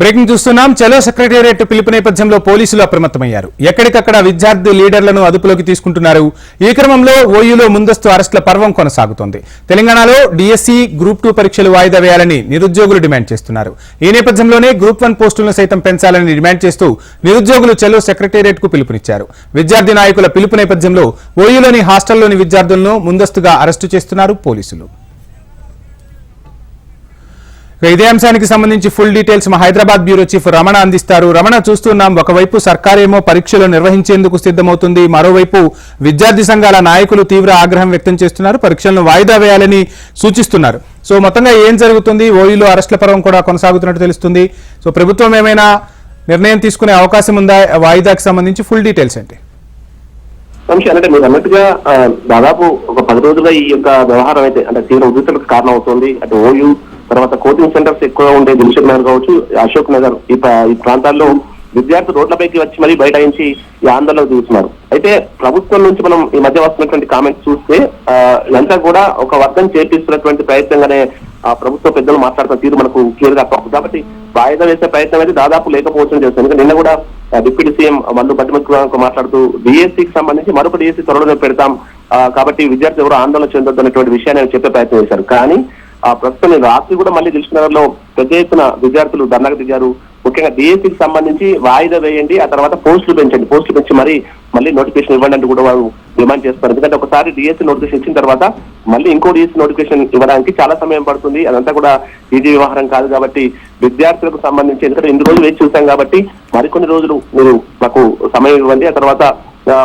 Breaking చూస్తున్నాం. చలో secretariat పిలుపు నేపథ్యంలో పోలీసులు అప్రమత్తమయ్యారు. ఎక్కడికక్కడ విద్యార్థి లీడర్లను అదుపులోకి తీసుకుంటున్నారు. ఈ క్రమంలో ఓయూలో ముందస్తు అరెస్టుల పర్వం కొనసాగుతోంది. తెలంగాణలో డిఎస్సి గ్రూప్ టూ పరీక్షలు వాయిదా వేయాలని నిరుద్యోగులు డిమాండ్ చేస్తున్నారు. ఈ నేపథ్యంలోనే గ్రూప్ వన్ పోస్టులను సైతం పెంచాలని డిమాండ్ చేస్తూ నిరుద్యోగులు చలో సెక్రటేరియట్కు పిలుపునిచ్చారు. విద్యార్థి నాయకుల పిలుపు నేపథ్యంలో ఓయూలోని హాస్టల్లోని విద్యార్థులను ముందస్తుగా అరెస్టు చేస్తున్నారు పోలీసులు. ఇదే అంశానికి సంబంధించి ఫుల్ డీటెయిల్స్ మా హైదరాబాద్ బ్యూరో చీఫ్ రమణ అందిస్తారు. రమణ చూస్తున్నాం ఒకవైపు సర్కారేమో పరీక్షలు నిర్వహించేందుకు సిద్ధమవుతుంది మరోవైపు విద్యార్థి సంఘాల నాయకులు తీవ్ర ఆగ్రహం వ్యక్తం చేస్తున్నారు పరీక్షలను వాయిదా వేయాలని సూచిస్తున్నారు. సో మొత్తంగా ఏం జరుగుతుంది? ఓయూలో అరెస్టుల పర్వం కూడా కొనసాగుతున్నట్టు తెలుస్తుంది. సో ప్రభుత్వం ఏమైనా నిర్ణయం తీసుకునే అవకాశం ఉందా? వాయిదాకి సంబంధించి ఫుల్ డీటెయిల్స్ ఏంటి? వంశీ అంటే మీరు అన్నట్టుగా దాదాపు ఒక పది రోజులుగా ఈ యొక్క వ్యవహారం అయితే అంటే తీవ్ర ఉద్రిక్తలకు కారణం అవుతుంది అంటే ఓయూ తర్వాత కోచింగ్ సెంటర్స్ ఎక్కువగా ఉండే దిల్షుక్ నగర్ కావచ్చు అశోక్ నగర్ ఈ ప్రాంతాల్లో విద్యార్థులు రోడ్లపైకి వచ్చి మరీ బైఠాయించి ఈ ఆందోళన చూస్తున్నారు. అయితే ప్రభుత్వం నుంచి మనం ఈ మధ్య వస్తున్నటువంటి కామెంట్స్ చూస్తే ఇదంతా కూడా ఒక వర్గం చేపిస్తున్నటువంటి ప్రయత్నంగానే ఆ ప్రభుత్వ పెద్దలు మాట్లాడుతున్న తీరు మనకు క్లియర్గా కాబట్టి వాయిదా వేసే ప్రయత్నం అయితే దాదాపు లేకపోవచ్చు చేస్తాను ఎందుకంటే నిన్న కూడా డిప్యూటీ సీఎం మల్లు పట్టిమక్కు మాట్లాడుతూ డిఎస్సికి సంబంధించి మరొక డిఎస్సి త్వరలో పెడతాం. కాబట్టి విద్యార్థులు ఎవరు ఆందోళన చెందొద్దు అనేటువంటి విషయాన్ని చెప్పే ప్రయత్నం చేశారు. కానీ ఆ ప్రస్తుతం నేను రాత్రి కూడా మళ్ళీ దిల్సుఖ్లో పెద్ద ఎత్తున విద్యార్థులు ధర్నాకు దిగారు. ముఖ్యంగా డిఎస్సికి సంబంధించి వాయిదా వేయండి ఆ తర్వాత పోస్టులు పెంచండి. పోస్టులు పెంచి మరి మళ్ళీ నోటిఫికేషన్ ఇవ్వండి అంటూ కూడా వారు డిమాండ్ చేస్తారు ఎందుకంటే ఒకసారి డిఎస్సి నోటిఫికేషన్ ఇచ్చిన తర్వాత మళ్ళీ ఇంకో డిఎస్సి నోటిఫికేషన్ ఇవ్వడానికి చాలా సమయం పడుతుంది. అదంతా కూడా ఈజీ వ్యవహారం కాదు కాబట్టి విద్యార్థులకు సంబంధించి ఎందుకంటే ఇన్ని రోజులు వేచి చూసాం కాబట్టి మరికొన్ని రోజులు మీరు మాకు సమయం ఇవ్వండి. ఆ తర్వాత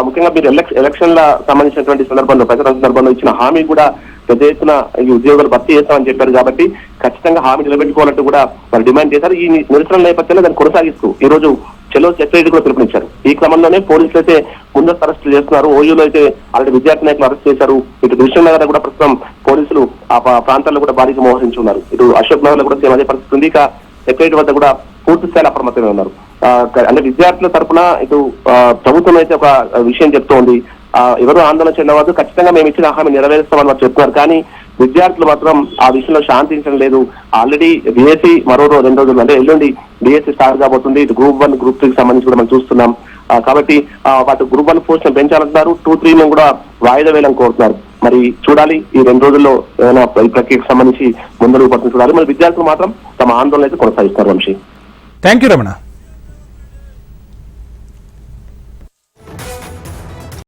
ముఖ్యంగా మీరు ఎలక్- ఎలక్షన్ల సంబంధించినటువంటి సందర్భంలో ప్రచారం సందర్భంలో ఇచ్చిన హామీ కూడా పెద్ద ఎత్తున ఈ ఉద్యోగాలు భర్తీ చేస్తామని చెప్పారు కాబట్టి ఖచ్చితంగా హామీ నిలబెట్టుకోవాలంటూ కూడా వారు డిమాండ్ చేశారు. ఈ నిరసన నేపథ్యంలో దాన్ని కొనసాగిస్తూ ఈ రోజు చెలో సెక్రటరీ కూడా పిలుపునిచ్చారు. ఈ క్రమంలోనే పోలీసులు అయితే ముందస్తు అరెస్టులు చేస్తున్నారు. ఓయూలో అయితే ఆల్రెడీ విద్యార్థి నాయకులు అరెస్ట్ చేశారు. ఇటు దృశ్యం నగర్ కూడా ప్రస్తుతం పోలీసులు ఆ ప్రాంతాల్లో కూడా భారీగా మోహరించున్నారు. ఇటు అశోక్ నగర్లో కూడా సేమ్ అదే పరిస్థితి ఉంది. ఇక సెక్రటరీ వద్ద కూడా పూర్తి స్థాయిలో అప్రమత్తమే ఉన్నారు. అంటే విద్యార్థుల తరపున ఇటు ప్రభుత్వం అయితే ఒక విషయం చెప్తోంది. ఎవరు ఆందోళన చెందవద్దు ఖచ్చితంగా మేము ఇచ్చిన హామీ నెరవేరుస్తామని వారు చెప్తున్నారు. కానీ విద్యార్థులు మాత్రం ఆ విషయంలో శాంతించడం లేదు. ఆల్రెడీ బీఎస్సీ మరో రోజు రెండు రోజులు అంటే ఎల్లుండి బీఎస్సీ స్టార్ట్ కాబోతుంది. ఇటు గ్రూప్ వన్ గ్రూప్ త్రీకి సంబంధించి కూడా మనం చూస్తున్నాం. కాబట్టి వాటి గ్రూప్ వన్ పోస్ట్ పెంచాలంటున్నారు. టూ త్రీ కూడా వాయిదా వేయాలని కోరుతున్నారు. మరి చూడాలి ఈ రెండు రోజుల్లో ఏదైనా ఈ ప్రక్రియకు సంబంధించి ముందడుగు పడుతుంది చూడాలి. మరి విద్యార్థులు మాత్రం తమ ఆందోళన అయితే కొనసాగిస్తారు వంశీ. Thank you Ramana.